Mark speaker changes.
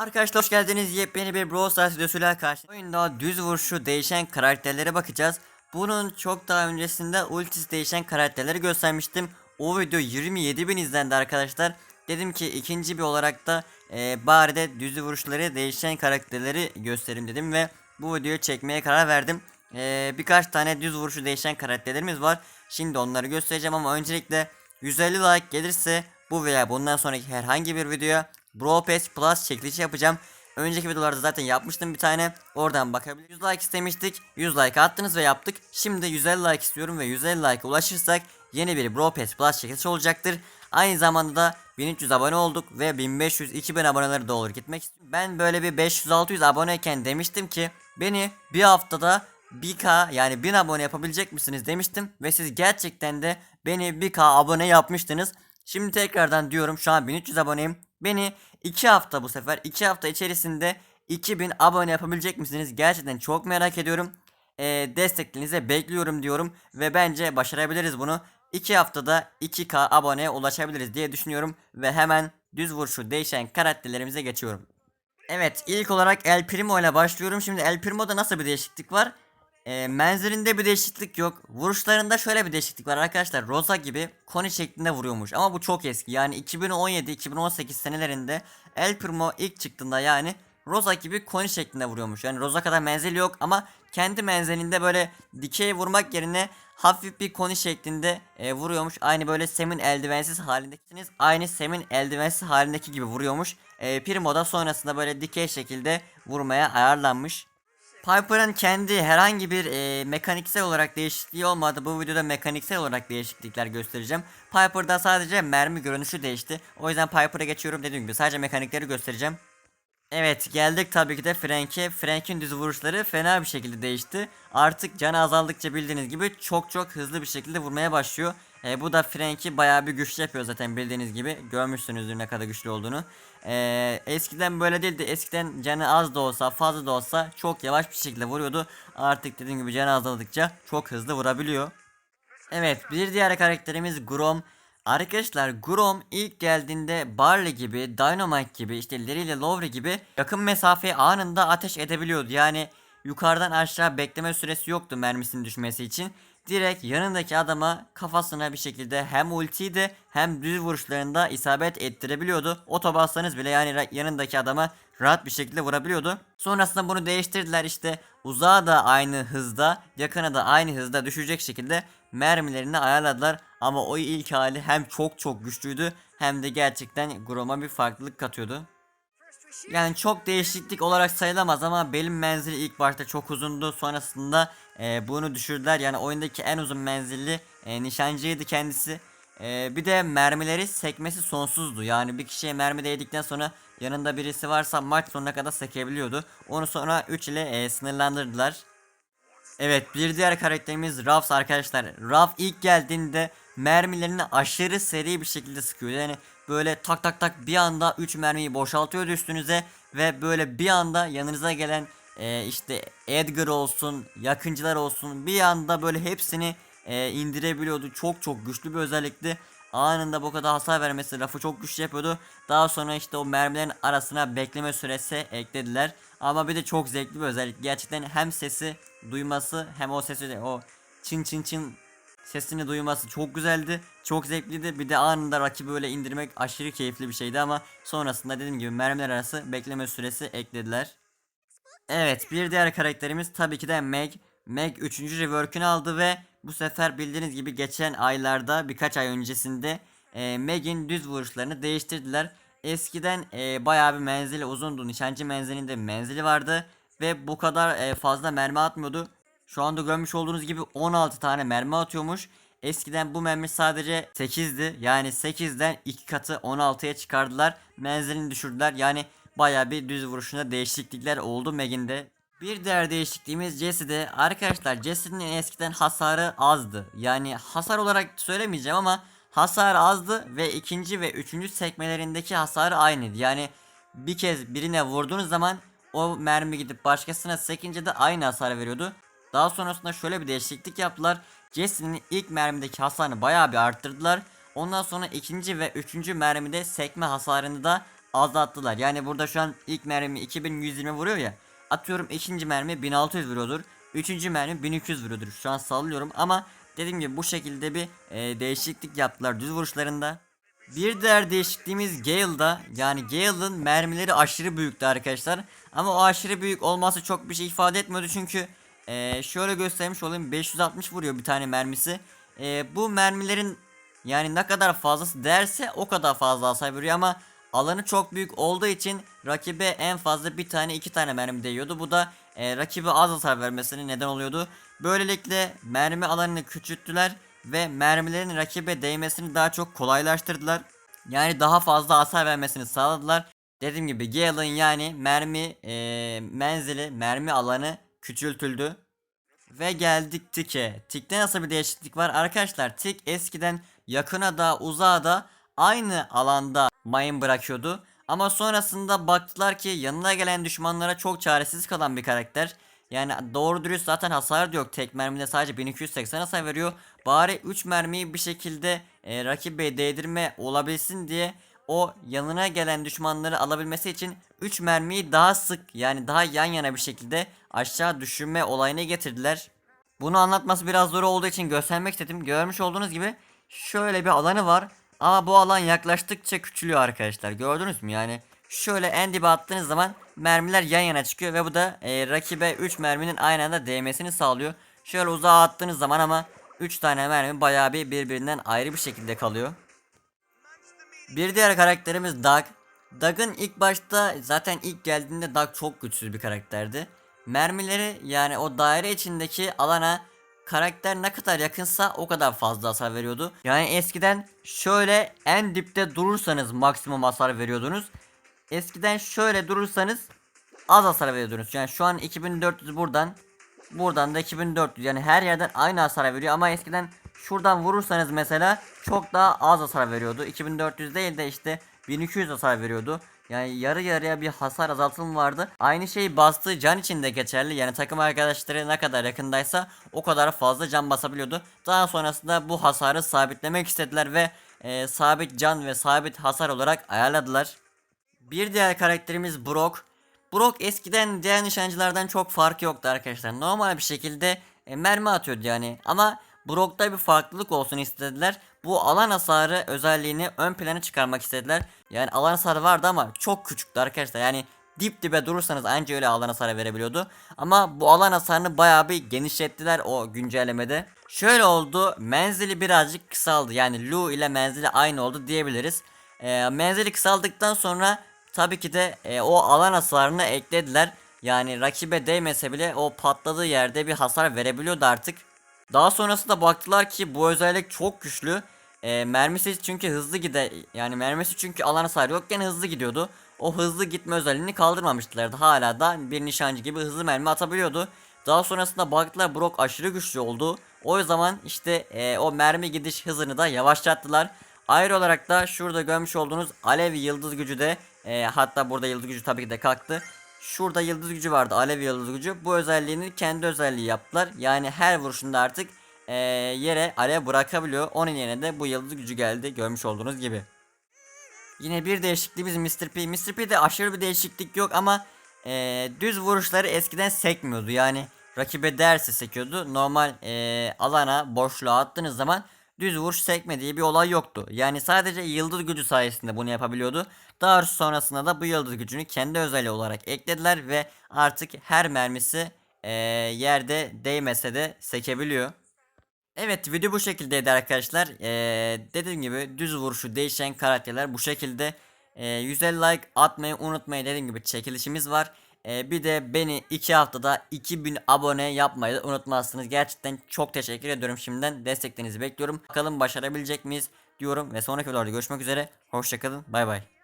Speaker 1: Arkadaşlar hoş geldiniz. Yepyeni bir Brawl Stars videosuyla karşı. Oyunda düz vuruşu değişen karakterlere bakacağız. Bunun çok daha öncesinde ultisi değişen karakterleri göstermiştim. O video 27 bin izlendi arkadaşlar. Dedim ki ikinci bir olarak da e, bari de düz vuruşları değişen karakterleri göstereyim dedim ve bu videoyu çekmeye karar verdim. E, birkaç tane düz vuruşu değişen karakterlerimiz var. Şimdi onları göstereceğim ama öncelikle 150 like gelirse bu veya bundan sonraki herhangi bir videoya Brawl Pass Plus çekilişi yapacağım. Önceki videolarda zaten yapmıştım bir tane. Oradan bakabilir. 100 like istemiştik. 100 like attınız ve yaptık. Şimdi 150 like istiyorum ve 150 like ulaşırsak yeni bir Brawl Pass Plus çekilişi olacaktır. Aynı zamanda da 1300 abone olduk ve 1500-2000 aboneleri de olur gitmek istiyorum. Ben böyle bir 500-600 aboneyken demiştim ki beni bir haftada 1k yani 1000 abone yapabilecek misiniz demiştim ve siz gerçekten de beni 1k abone yapmıştınız. Şimdi tekrardan diyorum şu an 1300 aboneyim. Beni 2 hafta bu sefer 2 hafta içerisinde 2000 abone yapabilecek misiniz? Gerçekten çok merak ediyorum. Ee, desteklerinizi bekliyorum diyorum ve bence başarabiliriz bunu. 2 haftada 2k aboneye ulaşabiliriz diye düşünüyorum ve hemen düz vuruşu değişen karakterlerimize geçiyorum. Evet ilk olarak El Primo ile başlıyorum. Şimdi El Primo'da nasıl bir değişiklik var? E, menzilinde bir değişiklik yok. Vuruşlarında şöyle bir değişiklik var arkadaşlar. Rosa gibi koni şeklinde vuruyormuş. Ama bu çok eski. Yani 2017-2018 senelerinde El Primo ilk çıktığında yani Rosa gibi koni şeklinde vuruyormuş. Yani Rosa kadar menzil yok ama kendi menzilinde böyle dikey vurmak yerine hafif bir koni şeklinde e, vuruyormuş. Aynı böyle Sem'in eldivensiz halindekisiniz. Aynı Sem'in eldivensiz halindeki gibi vuruyormuş. E, Primo da sonrasında böyle dikey şekilde vurmaya ayarlanmış. Piper'ın kendi herhangi bir e, mekaniksel olarak değişikliği olmadı. Bu videoda mekaniksel olarak değişiklikler göstereceğim. Piper'da sadece mermi görünüşü değişti. O yüzden Piper'a geçiyorum dediğim gibi sadece mekanikleri göstereceğim. Evet geldik tabii ki de Frank'e. Frank'in düz vuruşları fena bir şekilde değişti. Artık canı azaldıkça bildiğiniz gibi çok çok hızlı bir şekilde vurmaya başlıyor. E, bu da Frank'i bayağı bir güçlü yapıyor zaten bildiğiniz gibi. Görmüşsünüzdür ne kadar güçlü olduğunu. E, eskiden böyle değildi. Eskiden canı az da olsa fazla da olsa çok yavaş bir şekilde vuruyordu. Artık dediğim gibi canı azaldıkça çok hızlı vurabiliyor. Evet bir diğer karakterimiz Grom. Arkadaşlar Grom ilk geldiğinde Barley gibi, Dynamite gibi, işte Larry ile Lowry gibi yakın mesafeye anında ateş edebiliyordu. Yani yukarıdan aşağı bekleme süresi yoktu mermisinin düşmesi için. Direkt yanındaki adama kafasına bir şekilde hem ultiyi de hem düz vuruşlarında isabet ettirebiliyordu. Oto bassanız bile yani yanındaki adama rahat bir şekilde vurabiliyordu. Sonrasında bunu değiştirdiler işte uzağa da aynı hızda yakına da aynı hızda düşecek şekilde mermilerini ayarladılar. Ama o ilk hali hem çok çok güçlüydü hem de gerçekten Grom'a bir farklılık katıyordu. Yani çok değişiklik olarak sayılamaz ama belim menzili ilk başta çok uzundu. Sonrasında e, bunu düşürdüler. Yani oyundaki en uzun menzilli e, nişancıydı kendisi. E, bir de mermileri sekmesi sonsuzdu. Yani bir kişiye mermi değdikten sonra yanında birisi varsa maç sonuna kadar sekebiliyordu. Onu sonra 3 ile e, sınırlandırdılar. Evet bir diğer karakterimiz Ruffs arkadaşlar. Ruff ilk geldiğinde mermilerini aşırı seri bir şekilde sıkıyor. Yani böyle tak tak tak bir anda 3 mermiyi boşaltıyordu üstünüze ve böyle bir anda yanınıza gelen e, işte Edgar olsun, yakıncılar olsun bir anda böyle hepsini e, indirebiliyordu. Çok çok güçlü bir özellikti. Anında bu kadar hasar vermesi rafı çok güçlü yapıyordu. Daha sonra işte o mermilerin arasına bekleme süresi eklediler. Ama bir de çok zevkli bir özellik. Gerçekten hem sesi duyması hem o sesi o çın çın çın sesini duyması çok güzeldi. Çok zevkliydi. Bir de anında rakibi böyle indirmek aşırı keyifli bir şeydi ama sonrasında dediğim gibi mermiler arası bekleme süresi eklediler. Evet bir diğer karakterimiz tabii ki de Meg. Meg 3. rework'ünü aldı ve bu sefer bildiğiniz gibi geçen aylarda birkaç ay öncesinde e, Meg'in düz vuruşlarını değiştirdiler. Eskiden e, bayağı bir menzili uzundu. Nişancı menzilinde menzili vardı ve bu kadar e, fazla mermi atmıyordu. Şu anda görmüş olduğunuz gibi 16 tane mermi atıyormuş. Eskiden bu mermi sadece 8'di. Yani 8'den 2 katı 16'ya çıkardılar. Menzilini düşürdüler. Yani bayağı bir düz vuruşunda değişiklikler oldu Meg'inde. Bir diğer değişikliğimiz Jesse'de. Arkadaşlar Jesse'nin eskiden hasarı azdı. Yani hasar olarak söylemeyeceğim ama hasar azdı ve ikinci ve üçüncü sekmelerindeki hasarı aynıydı. Yani bir kez birine vurduğunuz zaman o mermi gidip başkasına sekince de aynı hasar veriyordu. Daha sonrasında şöyle bir değişiklik yaptılar. Jesse'nin ilk mermideki hasarını bayağı bir arttırdılar. Ondan sonra ikinci ve üçüncü mermide sekme hasarını da azalttılar. Yani burada şu an ilk mermi 2120 vuruyor ya. Atıyorum ikinci mermi 1600 vuruyordur. Üçüncü mermi 1200 vuruyordur. Şu an sallıyorum ama dediğim gibi bu şekilde bir e, değişiklik yaptılar düz vuruşlarında. Bir diğer değişikliğimiz Gale'da yani Gale'ın mermileri aşırı büyüktü arkadaşlar. Ama o aşırı büyük olması çok bir şey ifade etmiyordu çünkü e, şöyle göstermiş olayım 560 vuruyor bir tane mermisi. E, bu mermilerin yani ne kadar fazlası derse o kadar fazla hasar veriyor ama alanı çok büyük olduğu için rakibe en fazla bir tane iki tane mermi değiyordu. Bu da e, rakibe az hasar vermesine neden oluyordu. Böylelikle mermi alanını küçülttüler ve mermilerin rakibe değmesini daha çok kolaylaştırdılar. Yani daha fazla hasar vermesini sağladılar. Dediğim gibi Gale'ın yani mermi e, menzili, mermi alanı küçültüldü. Ve geldik Tik'e. Tik'te nasıl bir değişiklik var? Arkadaşlar Tik eskiden yakına da uzağa da aynı alanda mayın bırakıyordu. Ama sonrasında baktılar ki yanına gelen düşmanlara çok çaresiz kalan bir karakter. Yani doğru dürüst zaten hasar da yok. Tek mermide sadece 1280 hasar veriyor. Bari 3 mermiyi bir şekilde e, rakibe değdirme olabilsin diye o yanına gelen düşmanları alabilmesi için 3 mermiyi daha sık yani daha yan yana bir şekilde aşağı düşürme olayına getirdiler. Bunu anlatması biraz zor olduğu için göstermek istedim. Görmüş olduğunuz gibi şöyle bir alanı var. Ama bu alan yaklaştıkça küçülüyor arkadaşlar. Gördünüz mü yani? Şöyle en dibe attığınız zaman mermiler yan yana çıkıyor ve bu da e, rakibe 3 merminin aynı anda değmesini sağlıyor. Şöyle uzağa attığınız zaman ama 3 tane mermi bayağı bir birbirinden ayrı bir şekilde kalıyor. Bir diğer karakterimiz Doug. Doug'ın ilk başta zaten ilk geldiğinde Doug çok güçsüz bir karakterdi. Mermileri yani o daire içindeki alana karakter ne kadar yakınsa o kadar fazla hasar veriyordu. Yani eskiden şöyle en dipte durursanız maksimum hasar veriyordunuz. Eskiden şöyle durursanız az hasar veriyordunuz. Yani şu an 2400 buradan buradan da 2400 yani her yerden aynı hasar veriyor ama eskiden şuradan vurursanız mesela çok daha az hasar veriyordu. 2400 değil de işte 1200 hasar veriyordu. Yani yarı yarıya bir hasar azaltımı vardı. Aynı şey bastığı can için de geçerli. Yani takım arkadaşları ne kadar yakındaysa o kadar fazla can basabiliyordu. Daha sonrasında bu hasarı sabitlemek istediler ve e, sabit can ve sabit hasar olarak ayarladılar. Bir diğer karakterimiz Brock. Brock eskiden diğer nişancılardan çok farkı yoktu arkadaşlar. Normal bir şekilde e, mermi atıyordu yani. Ama Brock'ta bir farklılık olsun istediler. Bu alan hasarı özelliğini ön plana çıkarmak istediler. Yani alan hasarı vardı ama çok küçüktü arkadaşlar. Yani dip dibe durursanız anca öyle alan hasarı verebiliyordu. Ama bu alan hasarını bayağı bir genişlettiler o güncellemede. Şöyle oldu menzili birazcık kısaldı. Yani Lu ile menzili aynı oldu diyebiliriz. E, menzili kısaldıktan sonra tabii ki de e, o alan hasarını eklediler. Yani rakibe değmese bile o patladığı yerde bir hasar verebiliyordu artık. Daha sonrasında baktılar ki bu özellik çok güçlü. E, mermisi çünkü hızlı gider yani mermisi çünkü alan hasarı yokken hızlı gidiyordu. O hızlı gitme özelliğini kaldırmamışlardı. Hala da bir nişancı gibi hızlı mermi atabiliyordu. Daha sonrasında baktılar Brock aşırı güçlü oldu. O zaman işte e, o mermi gidiş hızını da yavaşlattılar. Ayrı olarak da şurada görmüş olduğunuz alev yıldız gücü de e, hatta burada yıldız gücü tabii ki de kalktı. Şurada yıldız gücü vardı alev yıldız gücü. Bu özelliğini kendi özelliği yaptılar. Yani her vuruşunda artık e, yere alev bırakabiliyor. Onun yerine de bu yıldız gücü geldi görmüş olduğunuz gibi. Yine bir değişikliğimiz Mr. P. Mr. P'de aşırı bir değişiklik yok ama e, düz vuruşları eskiden sekmiyordu. Yani rakibe derse sekiyordu. Normal e, alana boşluğa attığınız zaman düz vuruş sekme diye bir olay yoktu. Yani sadece yıldız gücü sayesinde bunu yapabiliyordu. Daha sonrasında da bu yıldız gücünü kendi özelliği olarak eklediler ve artık her mermisi e, yerde değmese de sekebiliyor. Evet video bu şekildeydi arkadaşlar. Ee, dediğim gibi düz vuruşu değişen karakterler bu şekilde. Ee, 150 like atmayı unutmayın dediğim gibi çekilişimiz var. Ee, bir de beni 2 haftada 2000 abone yapmayı da unutmazsınız. Gerçekten çok teşekkür ediyorum şimdiden desteklerinizi bekliyorum. Bakalım başarabilecek miyiz diyorum ve sonraki videolarda görüşmek üzere. Hoşçakalın bay bay.